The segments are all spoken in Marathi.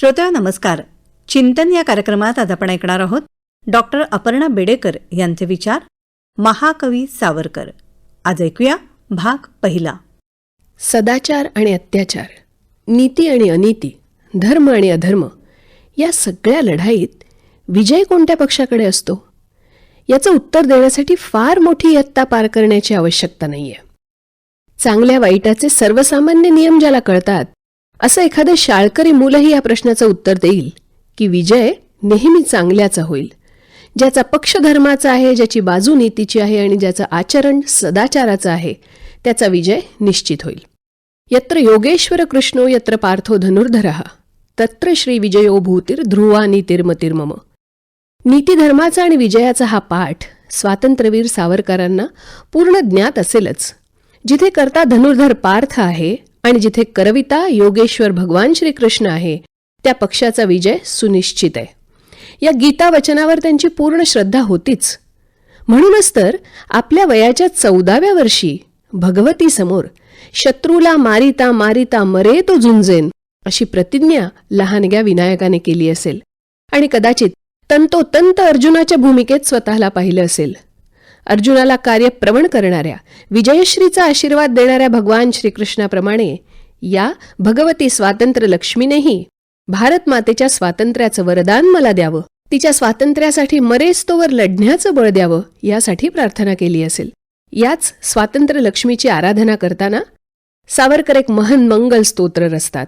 श्रोत्या नमस्कार. चिंतन या कार्यक्रमात आज आपण ऐकणार आहोत डॉक्टर अपर्णा बेडेकर यांचे विचार महाकवी सावरकर. आज ऐकूया भाग पहिला. सदाचार आणि अत्याचार नीती आणि अनिती धर्म आणि अधर्म या सगळ्या लढाईत विजय कोणत्या पक्षाकडे असतो? याचं उत्तर देण्यासाठी फार मोठी इयत्ता पार करण्याची आवश्यकता नाहीये. चांगल्या वाईटाचे सर्वसामान्य नियम ज्याला कळतात असं एखादं शाळकरी मुलंही या प्रश्नाचं उत्तर देईल की विजय नेहमी चांगल्याचा होईल. ज्याचा पक्ष धर्माचा आहे ज्याची बाजू नीतीची आहे आणि ज्याचं आचरण सदाचाराचं आहे त्याचा विजय निश्चित होईल. यत्र योगेश्वर कृष्णो यत्र पार्थो धनुर्धरः तत्र श्री विजयो भूतीर ध्रुवा नीतिर्मतिर्मम नीतीधर्माचा आणि विजयाचा हा पाठ स्वातंत्र्यवीर सावरकरांना पूर्ण ज्ञात असेलच. जिथे करता धनुर्धर पार्थ आहे आणि जिथे करविता योगेश्वर भगवान श्रीकृष्ण आहे त्या पक्षाचा विजय सुनिश्चित आहे. या गीता वचनावर त्यांची पूर्ण श्रद्धा होतीच. म्हणूनच तर आपल्या वयाच्या चौदाव्या वर्षी भगवती समोर शत्रूला मारिता मारिता मरे तो झुंजेन अशी प्रतिज्ञा लहानग्या विनायकाने केली असेल. आणि कदाचित तंतोतंत अर्जुनाच्या भूमिकेत स्वतःला पाहिलं असेल. अर्जुनाला कार्य प्रवण करणाऱ्या विजयश्रीचा आशीर्वाद देणाऱ्या भगवान श्रीकृष्णाप्रमाणे या भगवती स्वातंत्र्य लक्ष्मीनेही भारत मातेच्या स्वातंत्र्याचं वरदान मला द्यावं तिच्या स्वातंत्र्यासाठी मरेस्तोवर लढण्याचं बळ द्यावं यासाठी प्रार्थना केली असेल. याच स्वातंत्र्य लक्ष्मीची आराधना करताना सावरकर एक महन मंगल स्तोत्र रचतात.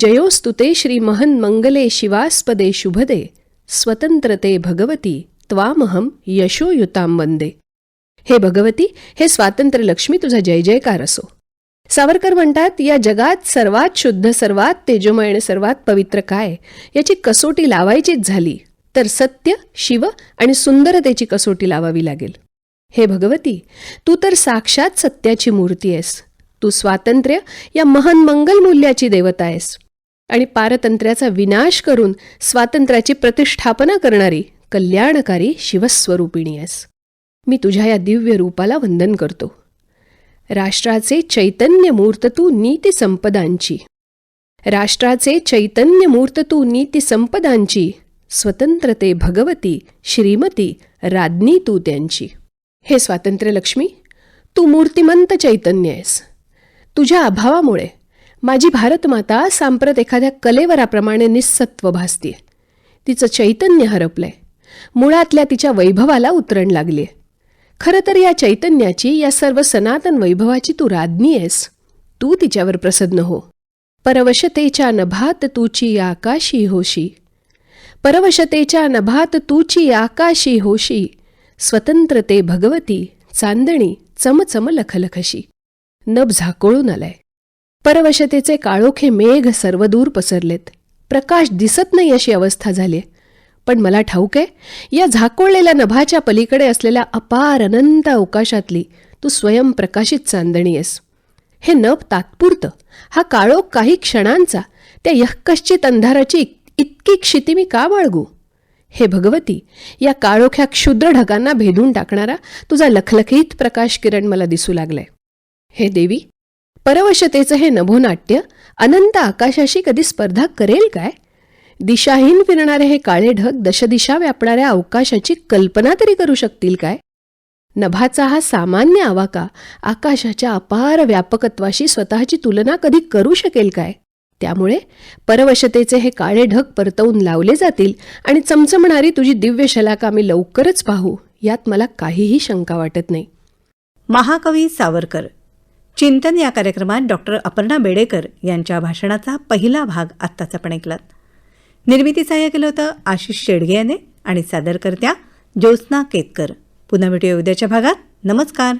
जयोस्तुते श्री महन मंगले शिवास्पदे शुभदे स्वतंत्रते भगवती त्वामहम यशोयुताम वंदे हे भगवती हे स्वातंत्र्य लक्ष्मी तुझा जय जयकार असो. सावरकर म्हणतात या जगात सर्वात शुद्ध सर्वात तेजोमय आणि सर्वात पवित्र काय? याची कसोटी लावायचीच झाली तर सत्य शिव आणि सुंदरतेची कसोटी लावावी लागेल. हे भगवती तू तर साक्षात सत्याची मूर्ती आहेस. तू स्वातंत्र्य या महान मंगल मूल्याची देवता आहेस. आणि पारतंत्र्याचा विनाश करून स्वातंत्र्याची प्रतिष्ठापना करणारी कल्याणकारी शिवस्वरूपिणी आहेस. मी तुझ्या या दिव्य रूपाला वंदन करतो. राष्ट्राचे चैतन्य मूर्त तू नीती संपदांची. राष्ट्राचे चैतन्य मूर्त तू नीती संपदांची स्वतंत्रते भगवती श्रीमती राज्ञी तू त्यांची. हे स्वातंत्र्य लक्ष्मी तू मूर्तिमंत चैतन्य आहेस. तुझ्या अभावामुळे माझी भारतमाता सांप्रत एखाद्या कलेवराप्रमाणे निस्सत्व भासतीये. तिचं चैतन्य हरपलंय. मुळातल्या तिच्या वैभवाला उतरण लागले. खरं तर या चैतन्याची या सर्व सनातन वैभवाची तू राज्ञी आहेस. तू तिच्यावर प्रसन्न हो. परवशतेच्या नभात तूची आकाशी होशी. परवशतेच्या नभात तूची आकाशी होशी. स्वतंत्रते भगवती चांदणी चमचम लखलखशी. नभ झाकोळून आलाय. परवशतेचे काळोखे मेघ सर्वदूर पसरलेत. प्रकाश दिसत नाही अशी अवस्था झाली. पण मला ठाऊक आहे या झाकोळलेल्या नभाच्या पलीकडे असलेल्या अपार अनंत अवकाशातली तू स्वयंप्रकाशित चांदणी आहेस. हे नभ तात्पुरतं हा काळोख काही क्षणांचा त्या यहकश्चित अंधाराची इतकी क्षिती मी का बाळगू? हे भगवती या काळोख्या क्षुद्र ढगांना भेदून टाकणारा तुझा लखलखीत प्रकाश किरण मला दिसू लागलाय. हे देवी परवशतेचं हे नभोनाट्य अनंत आकाशाशी कधी स्पर्धा करेल काय? दिशाहीन फिरणारे हे काळे ढग दशदिशा व्यापणाऱ्या अवकाशाची कल्पना तरी करू शकतील काय? नभाचा हा सामान्य आवाका आकाशाच्या अपार व्यापकत्वाशी स्वतःची तुलना कधी करू शकेल काय? त्यामुळे परवशतेचे हे काळे ढग परतवून लावले जातील आणि चमचमणारी तुझी दिव्य शलाका मी लवकरच पाहू यात मला काहीही शंका वाटत नाही. महाकवी सावरकर. चिंतन या कार्यक्रमात डॉक्टर अपर्णा बेडेकर यांच्या भाषणाचा पहिला भाग आत्ताच आपण ऐकलात. निर्मिती सहाय्य केलं होतं आशिष शेडगे याने आणि सादरकर्त्या ज्योत्स्ना केतकर. पुन्हा भेटूया उद्याच्या भागात. नमस्कार.